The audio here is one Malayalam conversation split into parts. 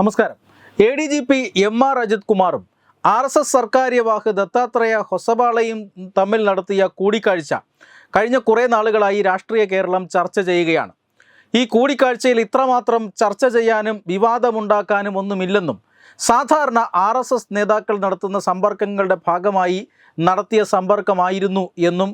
നമസ്കാരം. A D G P M R Ajith കുമാറും ആർ എസ് എസ് സർക്കാര്യവാഹ് ദത്താത്രേയ ഹൊസബാളയും തമ്മിൽ നടത്തിയ കൂടിക്കാഴ്ച കഴിഞ്ഞ കുറേ നാളുകളായി രാഷ്ട്രീയ കേരളം ചർച്ച ചെയ്യുകയാണ്. ഈ കൂടിക്കാഴ്ചയിൽ ഇത്രമാത്രം ചർച്ച ചെയ്യാനും വിവാദമുണ്ടാക്കാനും ഒന്നുമില്ലെന്നും സാധാരണ ആർ എസ് എസ് നേതാക്കൾ നടത്തുന്ന സമ്പർക്കങ്ങളുടെ ഭാഗമായി നടത്തിയ സമ്പർക്കമായിരുന്നു എന്നും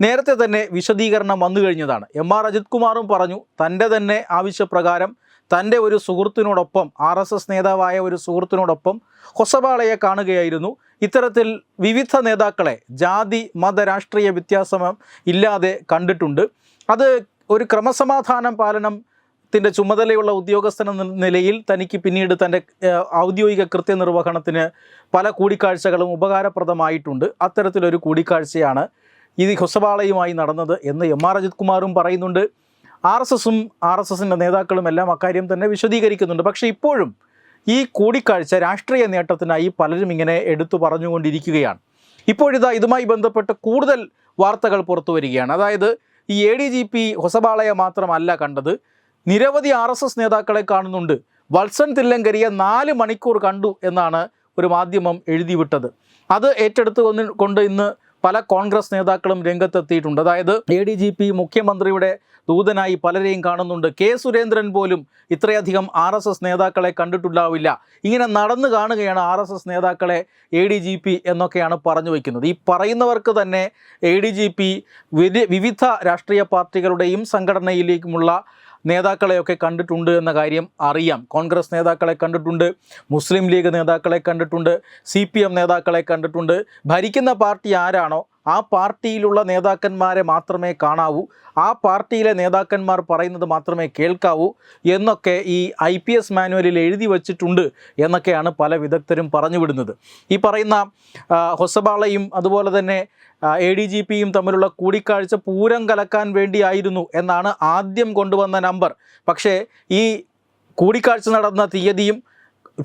നേരത്തെ തന്നെ വിശദീകരണം വന്നു കഴിഞ്ഞതാണ് എം ആർ അജിത് കുമാറും പറഞ്ഞു തന്റെ തന്നെ ആവശ്യപ്രകാരം തന്റെ ഒരു സുഹൃത്തിനോടൊപ്പം ആർ എസ് എസ് നേതാവായ ഒരു സുഹൃത്തിനോടൊപ്പം ഹൊസബാളയെ കാണുകയായിരുന്നു. ഇത്തരത്തിൽ വിവിധ നേതാക്കളെ ജാതി മത രാഷ്ട്രീയ വ്യത്യാസം ഇല്ലാതെ കണ്ടിട്ടുണ്ട്. അത് ഒരു ക്രമസമാധാനം പാലനം ത്തിന്റെ ചുമതലയുള്ള ഉദ്യോഗസ്ഥൻ എന്ന നിലയിൽ തനിക്ക് പിന്നീട് തന്റെ ഔദ്യോഗിക കൃത്യനിർവഹണത്തിന് പല കൂടിക്കാഴ്ചകളും ഉപകാരപ്രദമായിട്ടുണ്ട്. അത്തരത്തിലൊരു കൂടിക്കാഴ്ചയാണ് ഇത് ഹൊസവാളയുമായി നടന്നത് എന്ന് എം ആർ അജിത് കുമാറും പറയുന്നുണ്ട്. ആർ എസ് എസും ആർ എസ് എസിന്റെ നേതാക്കളും എല്ലാം അക്കാര്യം തന്നെ വിശദീകരിക്കുന്നുണ്ട്. പക്ഷേ ഇപ്പോഴും ഈ കൂടിക്കാഴ്ച രാഷ്ട്രീയ നേട്ടത്തിനായി പലരും ഇങ്ങനെ എടുത്തു പറഞ്ഞുകൊണ്ടിരിക്കുകയാണ്. ഇപ്പോഴിതാ ഇതുമായി ബന്ധപ്പെട്ട് കൂടുതൽ വാർത്തകൾ പുറത്തു വരികയാണ്. അതായത് ഈ എ ഡി ജി പി ഹൊസബാളയെ മാത്രമല്ല കണ്ടത്. നിരവധി ആർ എസ് എസ് നേതാക്കളെ കാണുന്നുണ്ട്. വത്സൻ തില്ലങ്കരിയെ നാല് മണിക്കൂർ കണ്ടു എന്നാണ് ഒരു മാധ്യമം എഴുതിവിട്ടത്. അത് ഏറ്റെടുത്ത് കൊണ്ട് ഇന്ന് പല കോൺഗ്രസ് നേതാക്കളും രംഗത്തെത്തിയിട്ടുണ്ട്. അതായത് എ ഡി ജി പി മുഖ്യമന്ത്രിയുടെ ദൂതനായി പലരെയും കാണുന്നുണ്ട്. കെ സുരേന്ദ്രൻ പോലും ഇത്രയധികം ആർ എസ് എസ് നേതാക്കളെ കണ്ടിട്ടുണ്ടാവില്ല. ഇങ്ങനെ നടന്നു കാണുകയാണ് ആർ എസ് എസ് നേതാക്കളെ എ ഡി ജി പി എന്നൊക്കെയാണ് പറഞ്ഞു വയ്ക്കുന്നത് ഈ പറയുന്നവർക്ക് തന്നെ എ ഡി ജി പി വിവിധ രാഷ്ട്രീയ പാർട്ടികളുടെയും സംഘടനയിലേക്കുമുള്ള നേതാക്കളെയൊക്കെ കണ്ടിട്ടുണ്ട് എന്ന കാര്യം അറിയാം. കോൺഗ്രസ് നേതാക്കളെ കണ്ടിട്ടുണ്ട് മുസ്ലിം ലീഗ് നേതാക്കളെ കണ്ടിട്ടുണ്ട് സി നേതാക്കളെ കണ്ടിട്ടുണ്ട്. ഭരിക്കുന്ന പാർട്ടി ആരാണോ ആ പാർട്ടിയിലുള്ള നേതാക്കന്മാരെ മാത്രമേ കാണാവൂ. ആ പാർട്ടിയിലെ നേതാക്കന്മാർ പറയുന്നത് മാത്രമേ കേൾക്കാവൂ എന്നൊക്കെ ഈ ഐ പി എസ് മാനുവലിൽ എഴുതി വച്ചിട്ടുണ്ട് എന്നൊക്കെയാണ് പല വിദഗ്ധരും പറഞ്ഞു വിടുന്നത് ഈ പറയുന്ന ഹൊസബാളയും അതുപോലെ തന്നെ എ ഡി ജി പിയും തമ്മിലുള്ള കൂടിക്കാഴ്ച പൂരം കലക്കാൻ വേണ്ടിയായിരുന്നു എന്നാണ് ആദ്യം കൊണ്ടുവന്ന നമ്പർ. പക്ഷേ ഈ കൂടിക്കാഴ്ച നടന്ന തീയതിയും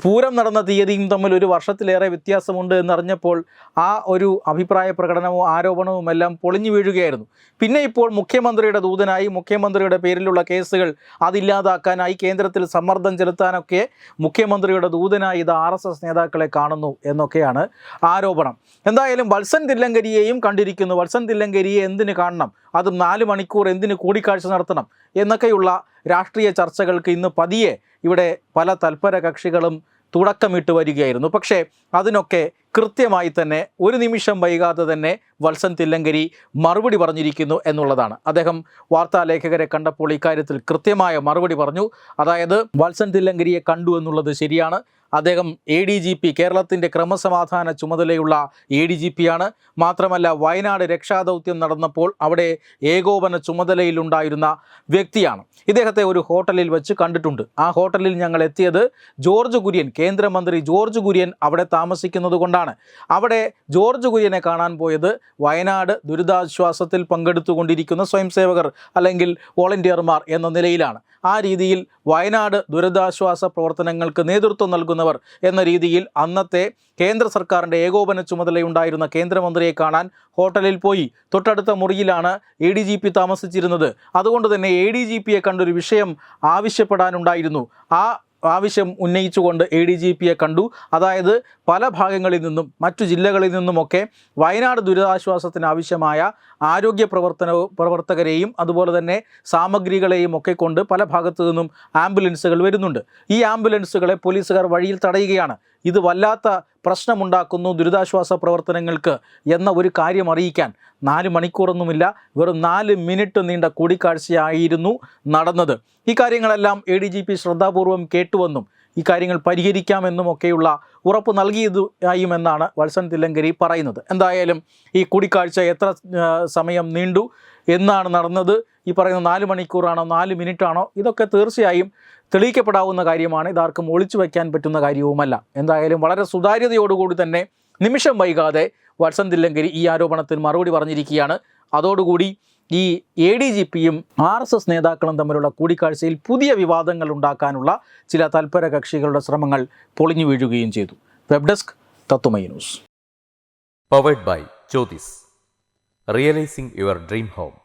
പൂരം നടന്ന തീയതിയും തമ്മിൽ ഒരു വർഷത്തിലേറെ വ്യത്യാസമുണ്ട് എന്നറിഞ്ഞപ്പോൾ ആ ഒരു അഭിപ്രായ പ്രകടനവും ആരോപണവും എല്ലാം പൊളിഞ്ഞു വീഴുകയായിരുന്നു. പിന്നെ ഇപ്പോൾ മുഖ്യമന്ത്രിയുടെ ദൂതനായി മുഖ്യമന്ത്രിയുടെ പേരിലുള്ള കേസുകൾ അതില്ലാതാക്കാനായി കേന്ദ്രത്തിൽ സമ്മർദ്ദം ചെലുത്താനൊക്കെ മുഖ്യമന്ത്രിയുടെ ദൂതനായി ഇത് ആർ നേതാക്കളെ കാണുന്നു എന്നൊക്കെയാണ് ആരോപണം. എന്തായാലും വത്സൻ തില്ലങ്കരിയെയും കണ്ടിരിക്കുന്നു. വത്സൻ തില്ലങ്കരിയെ എന്തിന് കാണണം? അതും നാല് മണിക്കൂർ എന്തിന് കൂടിക്കാഴ്ച നടത്തണം? എന്നൊക്കെയുള്ള രാഷ്ട്രീയ ചർച്ചകൾക്ക് ഇന്ന് പതിയെ ഇവിടെ പല തൽപര കക്ഷികളും തുടക്കമിട്ട് വരികയായിരുന്നു. പക്ഷേ അതിനൊക്കെ കൃത്യമായി തന്നെ ഒരു നിമിഷം വൈകാതെ തന്നെ വത്സൻ തില്ലങ്കരി മറുപടി പറഞ്ഞിരിക്കുന്നു എന്നുള്ളതാണ്. അദ്ദേഹം വാർത്താലേഖകരെ കണ്ടപ്പോൾ ഇക്കാര്യത്തിൽ കൃത്യമായ മറുപടി പറഞ്ഞു. അതായത് വത്സൻ തില്ലങ്കരിയെ കണ്ടു എന്നുള്ളത് ശരിയാണ്. അദ്ദേഹം എ ഡി ജി പി കേരളത്തിന്റെ ക്രമസമാധാന ചുമതലയുള്ള എ ഡി ജി പി ആണ്. മാത്രമല്ല വയനാട് രക്ഷാദൗത്യം നടന്നപ്പോൾ അവിടെ ഏകോപന ചുമതലയിലുണ്ടായിരുന്ന വ്യക്തിയാണ്. ഇദ്ദേഹത്തെ ഒരു ഹോട്ടലിൽ വെച്ച് കണ്ടിട്ടുണ്ട്. ആ ഹോട്ടലിൽ ഞങ്ങൾ എത്തിയത് ജോർജ് കുര്യൻ കേന്ദ്രമന്ത്രി ജോർജ് കുര്യൻ അവിടെ താമസിക്കുന്നത് അവിടെ ജോർജ് കുര്യനെ കാണാൻ പോയത് വയനാട് ദുരിതാശ്വാസത്തിൽ പങ്കെടുത്തുകൊണ്ടിരിക്കുന്ന സ്വയംസേവകർ അല്ലെങ്കിൽ വോളണ്ടിയർമാർ എന്ന നിലയിലാണ്. ആ രീതിയിൽ വയനാട് ദുരിതാശ്വാസ പ്രവർത്തനങ്ങൾക്ക് നേതൃത്വം നൽകുന്നവർ എന്ന രീതിയിൽ അന്നത്തെ കേന്ദ്ര സർക്കാരിന്റെ ഏകോപന ചുമതലയുണ്ടായിരുന്ന കേന്ദ്രമന്ത്രിയെ കാണാൻ ഹോട്ടലിൽ പോയി. തൊട്ടടുത്ത മുറിയിലാണ് എ ഡി ജി പി താമസിച്ചിരുന്നത്. അതുകൊണ്ട് തന്നെ എ ഡി ജി പിയെ കണ്ടൊരു വിഷയം ആവശ്യപ്പെടാനുണ്ടായിരുന്നു. ആ ആവശ്യം ഉന്നയിച്ചുകൊണ്ട് എ ഡി ജി പിയെ കണ്ടു. അതായത് പല ഭാഗങ്ങളിൽ നിന്നും മറ്റു ജില്ലകളിൽ നിന്നുമൊക്കെ വയനാട് ദുരിതാശ്വാസത്തിന് ആവശ്യമായ ആരോഗ്യ പ്രവർത്തന പ്രവർത്തകരെയും അതുപോലെ തന്നെ സാമഗ്രികളെയും ഒക്കെ കൊണ്ട് പല ഭാഗത്തു നിന്നും ആംബുലൻസുകൾ വരുന്നുണ്ട്. ഈ ആംബുലൻസുകളെ പോലീസുകാർ വഴിയിൽ തടയുകയാണ്. ഇത് വല്ലാത്ത പ്രശ്നമുണ്ടാക്കുന്നു ദുരിതാശ്വാസ പ്രവർത്തനങ്ങൾക്ക് എന്ന ഒരു കാര്യം അറിയിക്കാൻ നാല് മണിക്കൂറൊന്നുമില്ല. വെറും നാല് മിനിറ്റ് നീണ്ട കൂടിക്കാഴ്ചയായിരുന്നു നടന്നത്. ഈ കാര്യങ്ങളെല്ലാം എ ഡി ജി പി ശ്രദ്ധാപൂർവം കേട്ടുവെന്നും ഈ കാര്യങ്ങൾ പരിഹരിക്കാമെന്നും ഒക്കെയുള്ള ഉറപ്പ് നൽകിയതായുമെന്നാണ് വത്സൻ തില്ലങ്കരി പറയുന്നത്. എന്തായാലും ഈ കൂടിക്കാഴ്ച എത്ര സമയം നീണ്ടു എന്നാണ് നടന്നത്. ഈ പറയുന്ന നാല് മണിക്കൂറാണോ നാല് മിനിറ്റാണോ ഇതൊക്കെ തീർച്ചയായും തെളിയിക്കപ്പെടാവുന്ന കാര്യമാണ്. ഇതാർക്കും ഒളിച്ചു വയ്ക്കാൻ പറ്റുന്ന കാര്യവുമല്ല. എന്തായാലും വളരെ സുതാര്യതയോടുകൂടി തന്നെ നിമിഷം വൈകാതെ വത്സൻ തില്ലങ്കരി ഈ ആരോപണത്തിന് മറുപടി പറഞ്ഞിരിക്കുകയാണ്. അതോടുകൂടി ഈ എ ഡി ജി പിയും ആർ എസ് എസ് നേതാക്കളും തമ്മിലുള്ള കൂടിക്കാഴ്ചയിൽ പുതിയ വിവാദങ്ങൾ ഉണ്ടാക്കാനുള്ള ചില തൽപര കക്ഷികളുടെ ശ്രമങ്ങൾ പൊളിഞ്ഞു വീഴുകയും ചെയ്തു. Web desk Tattwamayi news. Powered by Jyotis. Realising your dream home.